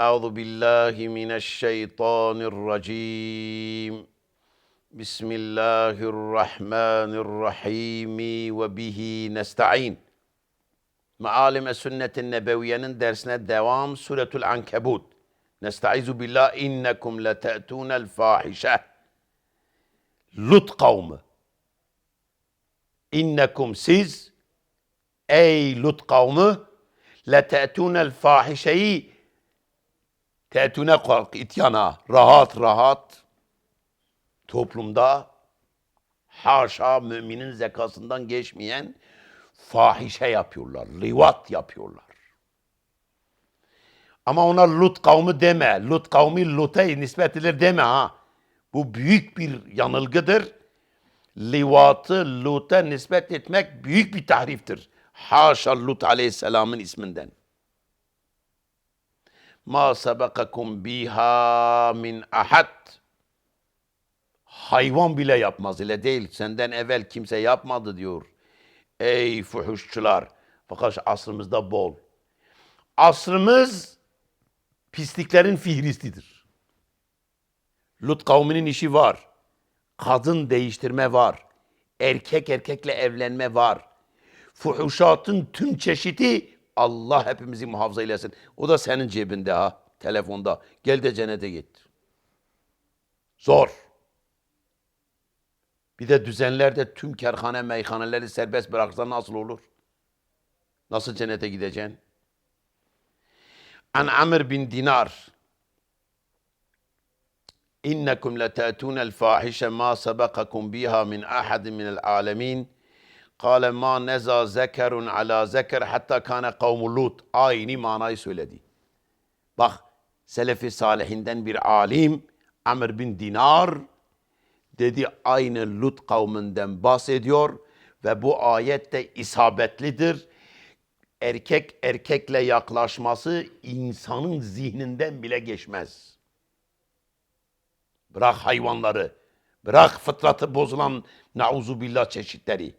أعوذ بالله من الشيطان الرجيم. بسم الله الرحمن الرحيم. وبه نستعين. معالم السنة النبوية درسنا الدوام سورة العنكبوت. نستعيذ بالله إنكم لتأتون الفاحشة. لط قوم. إنكم سيز. أي لط قوم. لتأتون الفاحشة. Te'tune kalk ityana rahat rahat toplumda haşa müminin zekasından geçmeyen fahişe yapıyorlar, livat yapıyorlar. Ama ona Lut kavmi deme. Lut kavmi Lut'a nispet edilir deme ha. Bu büyük bir yanılgıdır. Livatı Lut'a nispet etmek büyük bir tahriftir. Haşa Lut aleyhisselamın isminden. Ma sebekakum biha min ahad. Hayvan bile yapmaz ile değil. Senden evvel kimse yapmadı diyor. Ey fuhuşçular. Fakat asrımızda bol. Asrımız pisliklerin fihristidir. Lut kavminin işi var. Kadın değiştirme var. Erkek erkekle evlenme var. Fuhuşatın tüm çeşidi Allah hepimizi muhafaza eylesin. O da senin cebinde ha. Telefonda. Gel de cennete git. Zor. Bir de düzenlerde tüm kerhane meyhaneleri serbest bıraksa nasıl olur? Nasıl cennete gideceksin? An Amr bin Dinar İnnekum lete'tûnel fâhişe mâ sebekakum biha min ahadin minel âlemin Kâle mâ neza zekerun ala zeker hatta kâne kavmu Lut. Aynı manayı söyledi. Bak Selefi Salihinden bir alim Amr bin Dinar dedi aynı Lut kavminden bahsediyor ve bu ayet de isabetlidir. Erkek erkekle yaklaşması insanın zihninden bile geçmez. Bırak hayvanları, bırak fıtratı bozulan nauzu billah çeşitleri.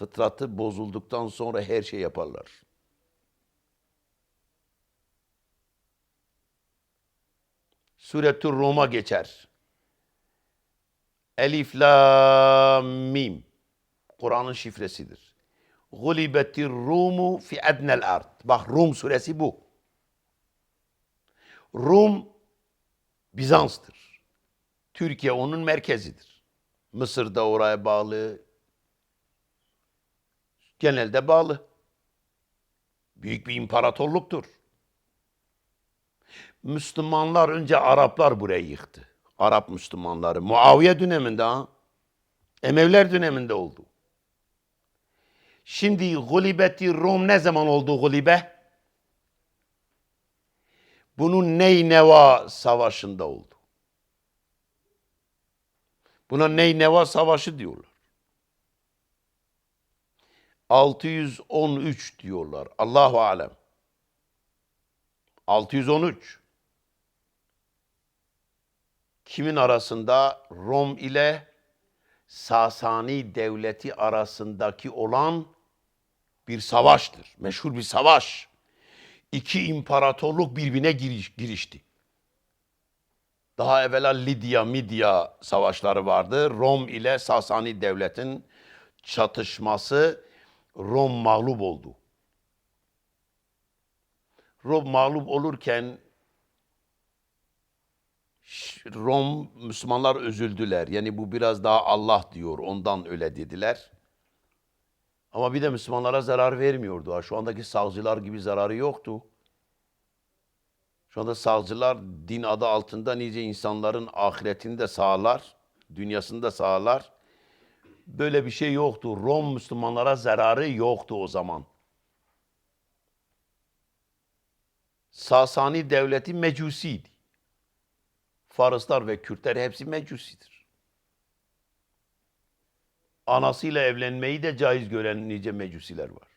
Fıtratı bozulduktan sonra her şey yaparlar. Suretü Rum'a geçer. Elif, la, mim. Kur'an'ın şifresidir. Gulibetir Rumu fi adnel ard. Bak Rum suresi bu. Rum Bizans'tır. Türkiye onun merkezidir. Mısır da oraya bağlı. Genelde bağlı. Büyük bir imparatorluktur. Müslümanlar önce Araplar burayı yıktı. Arap Müslümanları. Muaviye döneminde ha. Emeviler döneminde oldu. Şimdi gulibeti Rum ne zaman oldu gulibe? Bunun Neyneva Savaşı'nda oldu. Buna Neyneva Savaşı diyorlar. 613 diyorlar. Allahu alem. 613 kimin arasında? Rom ile Sasani devleti arasındaki olan bir savaştır. Meşhur bir savaş. İki imparatorluk birbirine giriş, girişti. Daha evvela Lidya, Midya savaşları vardı. Rom ile Sasani devletin çatışması Rom mağlup oldu. Rom mağlup olurken Rom Müslümanlar üzüldüler. Yani bu biraz daha Allah diyor. Ondan öyle dediler. Ama bir de Müslümanlara zarar vermiyordu. Şu andaki sağcılar gibi zararı yoktu. Şu anda sağcılar din adı altında nice insanların ahiretini de sağlar, dünyasını da sağlar. Böyle bir şey yoktu. Rom Müslümanlara zararı yoktu o zaman. Sasani devleti mecusiydi. Farslar ve Kürtler hepsi mecusidir. Anasıyla evlenmeyi de caiz gören nice mecusiler var.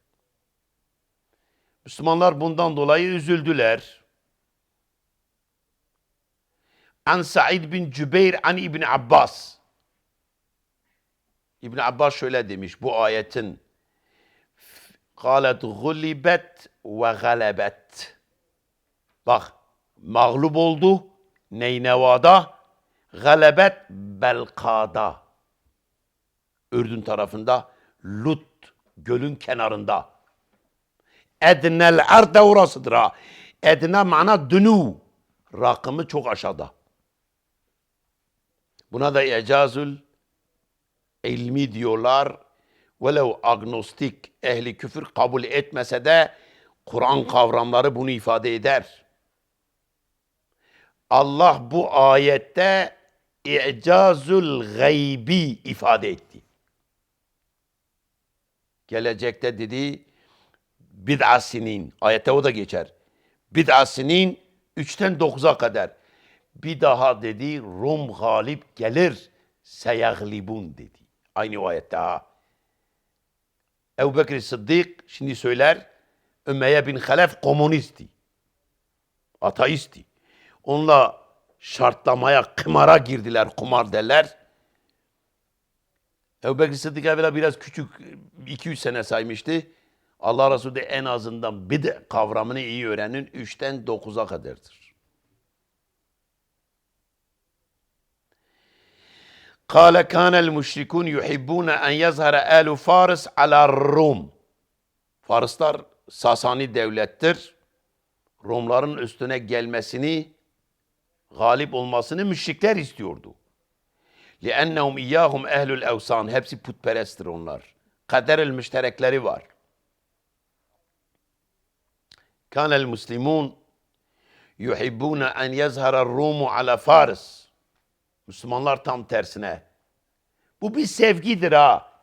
Müslümanlar bundan dolayı üzüldüler. An Sa'id bin Cübeyr an İbn Abbas. İbn Abbas şöyle demiş bu ayetin قالت غلبت ve galebet. Bak mağlup oldu. Neyneva'da, galebet Belka'da. Ürdün tarafında, Lut gölün kenarında. Ednel arde orasıdır ha. Edne mana dünü. Rakımı çok aşağıda. Buna da icazül ilmi diyorlar. Velev agnostik ehli küfür kabul etmese de Kur'an kavramları bunu ifade eder. Allah bu ayette i'cazül gaybi ifade etti. Gelecekte dedi bid'a sinin. Ayette o da geçer. Bid'a sinin 3'ten 9'a kadar. Bir daha dedi Rum galip gelir seyaglibun dedi. Aynı o ayette ha. Ebu Bekir Sıddık şimdi söyler Ümeyye bin Halef komünisti. Ateisti. Onunla şartlamaya, kımara girdiler, kumar derler. Ebu Bekir Sıddık evvela biraz küçük, 200 sene saymıştı. Allah Resulü de en azından bir de kavramını iyi öğrenin, 3'ten 9'a kadardır. قال كان المشركون يحبون أن يظهر آل فارس على الروم. Farslar Sasani devlettir. Rumların üstüne gelmesini, galip olmasını müşrikler istiyordu. لِأَنَّهُمْ اِيَّاهُمْ ehlül evsan. Hepsi putperesttir onlar. Kaderil müşterekleri var. كان المسلمون يحبون أن يظهر الروم على فارس. Müslümanlar tam tersine. Bu bir sevgidir ha.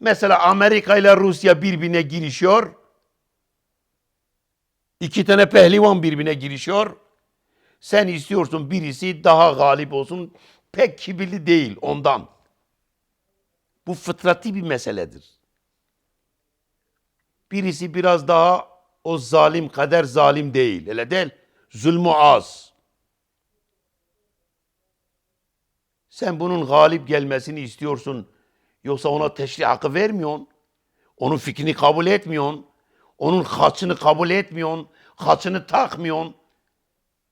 Mesela Amerika ile Rusya birbirine girişiyor. İki tane pehlivan birbirine girişiyor. Sen istiyorsun birisi daha galip olsun. Pek kibirli değil ondan. Bu fıtrati bir meseledir. Birisi biraz daha o zalim kader zalim değil. Öyle değil. Zulmü az. Sen bunun galip gelmesini istiyorsun. Yoksa ona teşri hakkı vermiyorsun. Onun fikrini kabul etmiyorsun. Onun haçını kabul etmiyorsun. Haçını takmıyorsun.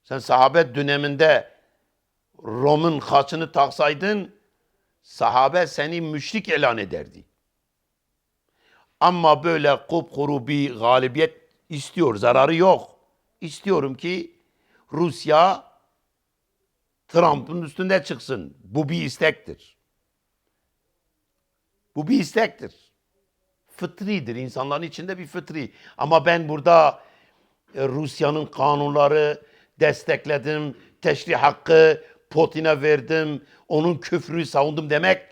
Sen sahabe döneminde Rom'un haçını taksaydın sahabe seni müşrik ilan ederdi. Ama böyle kupkuru bir galibiyet istiyor. Zararı yok. İstiyorum ki Rusya Trump'ın üstünde çıksın. Bu bir istektir. Bu bir istektir. Fıtridir. İnsanların içinde bir fıtri. Ama ben burada e, Rusya'nın kanunları destekledim. Teşri hakkı Putin'e verdim. Onun küfrü savundum demek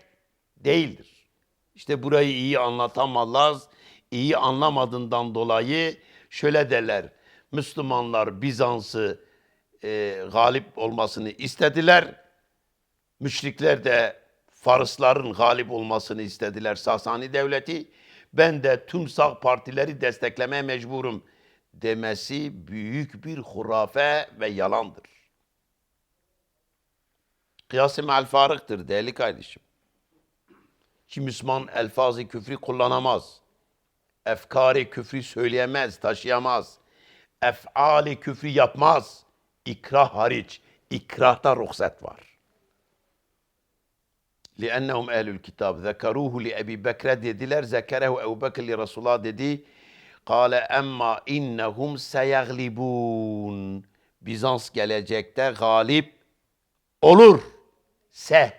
değildir. İşte burayı iyi anlatamazlar. İyi anlamadığından dolayı şöyle derler. Müslümanlar Bizans'ı e, galip olmasını istediler. Müşrikler de Farsların galip olmasını istediler Sasani devleti. Ben de tüm sağ partileri desteklemeye mecburum demesi büyük bir hurafe ve yalandır. Kıyas-ı farıktır değerli kardeşim. Ki Müslüman elfazı küfrü kullanamaz. Efkari küfrü söyleyemez, taşıyamaz. Efali küfrü yapmaz. İkrah hariç. İkrahta ruhsat var. لِأَنَّهُمْ اَهْلُ الْكِتَابِ ذَكَرُوهُ لِأَبِي بَكْرَ dediler. Zekerehu Ebu Bekir li Resulullah dedi. Kale emma innehum seyaglibun. Bizans gelecekte galip olur. Se.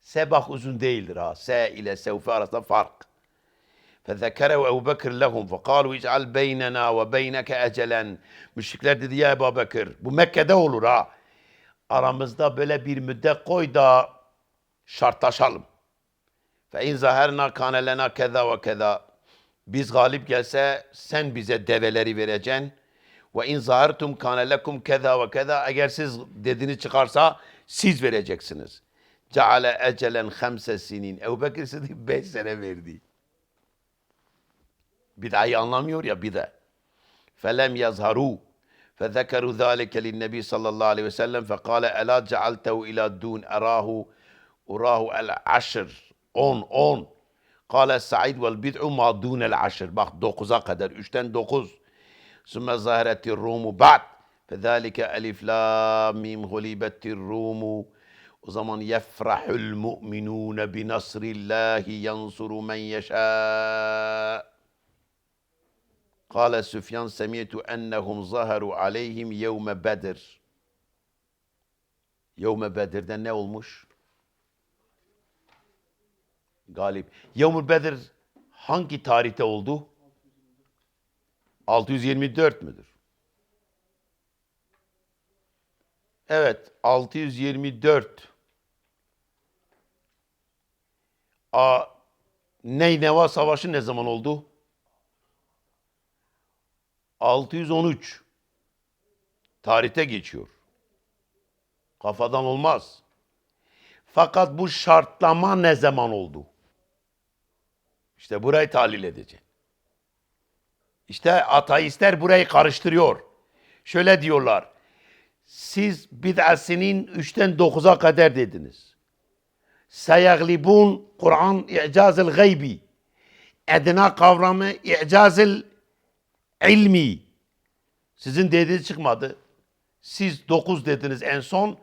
Se bak uzun değildir ha. Se ile sevfe arasında fark. فذكره أبو بكر لهم فقالوا اجعل بيننا وبينك أجلا Müşrikler dedi ya Ebu Bekir bu Mekke'de olur ha. Aramızda böyle bir müddet koy da şartlaşalım. Fe in zaherna kane lena keza ve keza. Biz galip gelse sen bize develeri vereceksin. Ve in zahertum kane lekum keza ve keza. Eğer siz dediğini çıkarsa siz vereceksiniz. Ceale ecelen hamse sinin. Ebu Bekir Sıddık beş sene verdi. Bid'ayı anlamıyor ya bid'a. Felem yazharu. فذكروا ذلك للنبي صلى الله عليه وسلم فقال ألا جعلته إلى دون أراه أراه العشر on on قال السعيد والبدع ما دون العشر bak 9'a kadar 3'ten 9 ثم ظهرت الروم بعد Fezalike elif la mim gulibettir rumu. O zaman yefrahul mu'minune bi nasrillahi yansuru men. Kale Süfyan semiyetu ennehum zaharu aleyhim yevme Bedir. Yevme Bedir'de ne olmuş? Galip. Yevmül Bedir hangi tarihte oldu? 624 müdür? Evet, 624. A Neyneva Savaşı ne zaman oldu? 613. Tarihte geçiyor. Kafadan olmaz. Fakat bu şartlama ne zaman oldu? İşte burayı tahlil edeceğim. İşte ateistler burayı karıştırıyor. Şöyle diyorlar. Siz bid'asinin üçten dokuza kadar dediniz. Seyaglibun Kur'an i'cazil gaybi. Edna kavramı i'cazil ilmi. Sizin dediğiniz çıkmadı. Siz 9 dediniz en son.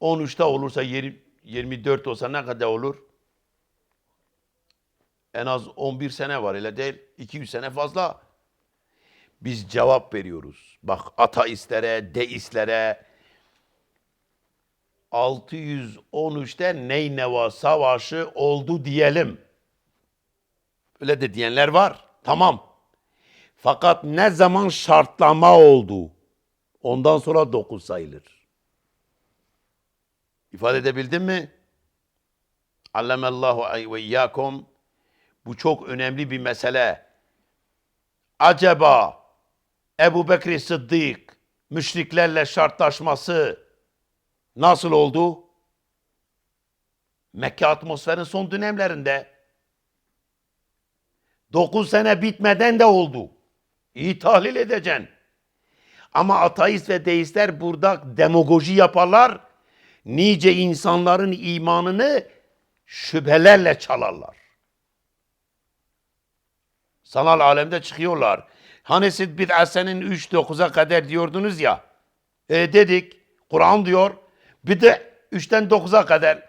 13'te olursa 20 24 olsa ne kadar olur? En az 11 sene var öyle değil. 200 sene fazla. Biz cevap veriyoruz. Bak ateistlere, deistlere 613'te Neyneva Savaşı oldu diyelim. Öyle de diyenler var. Tamam. Fakat ne zaman şartlama oldu? Ondan sonra 9 sayılır. İfade edebildim mi? Allemallahu ve iyyakum. Bu çok önemli bir mesele. Acaba Ebu Bekir Sıddık müşriklerle şartlaşması nasıl oldu? Mekke atmosferin son dönemlerinde 9 sene bitmeden de oldu. İyi tahlil edeceksin. Ama ateist ve deistler burada demagoji yaparlar. Nice insanların imanını şüphelerle çalarlar. Sanal alemde çıkıyorlar. Hani siz bid'asenin 3-9'a kadar diyordunuz ya. E dedik. Kur'an diyor. Bir de 3'ten 9'a kadar.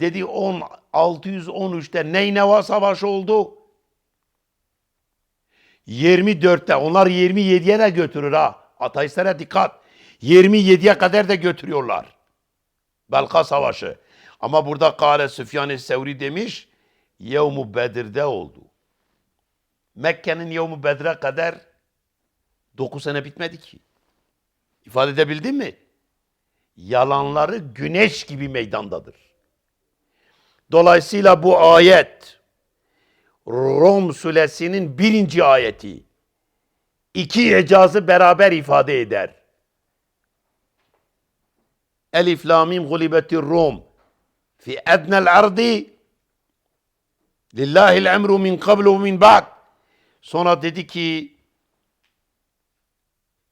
Dedi 10, 613'te Neyneva Savaşı oldu. 24'te onlar 27'ye de götürür ha. Ateistlere dikkat. 27'ye kadar da götürüyorlar. Belka Savaşı. Ama burada Kale Süfyan-ı Sevri demiş, Yevmu Bedir'de oldu. Mekke'nin Yevmu Bedir'e kadar 9 sene bitmedi ki. İfade edebildim mi? Yalanları güneş gibi meydandadır. Dolayısıyla bu ayet Rom suresinin birinci ayeti iki icazı beraber ifade eder. Elif lamim gulibetir Rum fi ednel ardi lillahil emru min qablu ve min ba'd. Sonra dedi ki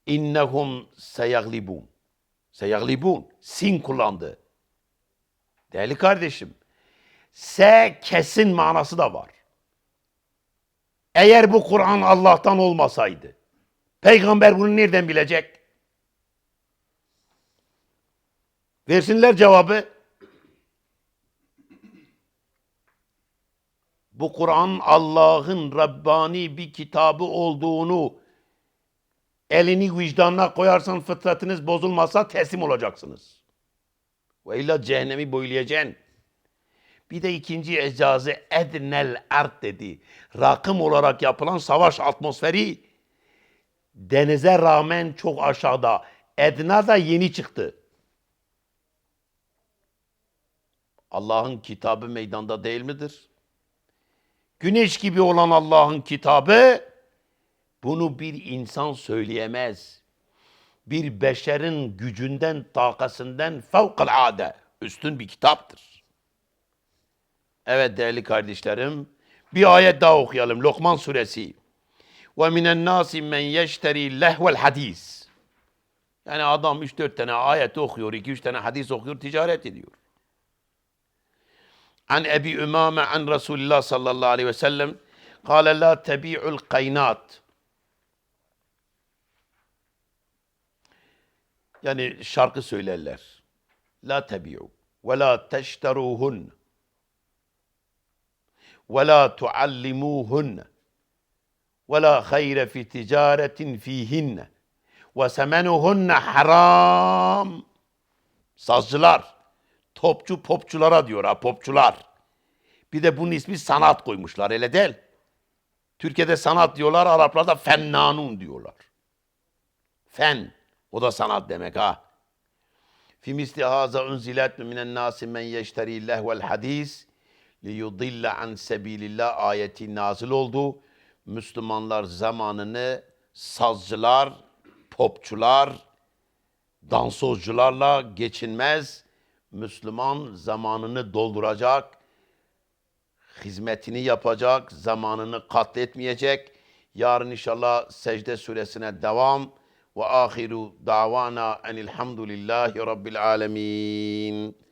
innehum seyaglibun. Seyaglibun. Sin kullandı. Değerli kardeşim. Se kesin manası da var. Eğer bu Kur'an Allah'tan olmasaydı, peygamber bunu nereden bilecek? Versinler cevabı. Bu Kur'an Allah'ın Rabbani bir kitabı olduğunu elini vicdanına koyarsan fıtratınız bozulmasa teslim olacaksınız. Ve illa cehennemi boylayacaksın. Bir de ikinci ecazı ednel art dedi. Rakım olarak yapılan savaş atmosferi denize rağmen çok aşağıda. Edna da yeni çıktı. Allah'ın kitabı meydanda değil midir? Güneş gibi olan Allah'ın kitabı bunu bir insan söyleyemez. Bir beşerin gücünden, takasından fevkalade üstün bir kitaptır. Evet değerli kardeşlerim, bir ayet daha okuyalım. Lokman suresi. Ve minen nasi men yeşteri lehvel hadis. Yani adam 3-4 tane ayet okuyor, 2-3 tane hadis okuyor, ticaret ediyor. An Ebi Ümame an Resulullah sallallahu aleyhi ve sellem kâle la tebi'ul kaynat. Yani şarkı söylerler. La tebi'u ve la teşteruhun ve la hayre fi ticaretin fihinne ve semenuhunne haram. Sazcılar, topçu popçulara diyor ha popçular. Bir de bunun ismi sanat koymuşlar öyle değil. Türkiye'de sanat diyorlar, Araplarda fennanun diyorlar. Fen, o da sanat demek ha. Fi misli haza unzilet minen nasi men yeşteri lehvel hadis yudille an sebilillah ayeti nazil oldu. Müslümanlar zamanını sazcılar, popçular, dansozcularla geçinmez. Müslüman zamanını dolduracak, hizmetini yapacak, zamanını katletmeyecek. Yarın inşallah secde suresine devam. Ve ahiru davana enilhamdülillahi rabbil alemin.